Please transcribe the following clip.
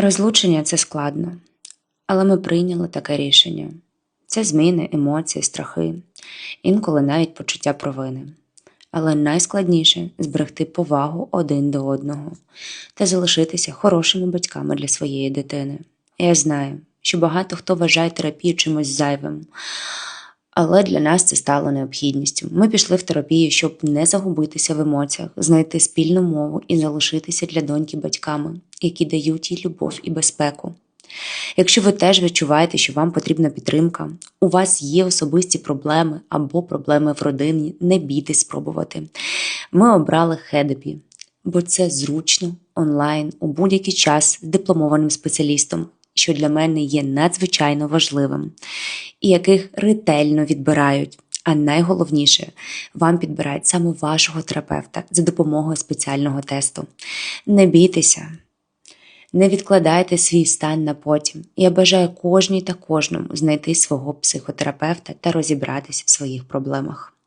Розлучення це складно, але ми прийняли таке рішення. Це зміни, емоції, страхи, інколи навіть почуття провини. Але найскладніше зберегти повагу один до одного та залишитися хорошими батьками для своєї дитини. Я знаю, що багато хто вважає терапію чимось зайвим, але для нас це стало необхідністю. Ми пішли в терапію, щоб не загубитися в емоціях, знайти спільну мову і залишитися для доньки батьками, які дають їй любов і безпеку. Якщо ви теж відчуваєте, що вам потрібна підтримка, у вас є особисті проблеми або проблеми в родині, не бійтесь спробувати. Ми обрали Хедепі, бо це зручно онлайн у будь-який час з дипломованим спеціалістом, що для мене є надзвичайно важливим, і яких ретельно відбирають. А найголовніше, вам підбирають саме вашого терапевта за допомогою спеціального тесту. Не бійтеся, не відкладайте свій стан на потім. Я бажаю кожній та кожному знайти свого психотерапевта та розібратися в своїх проблемах.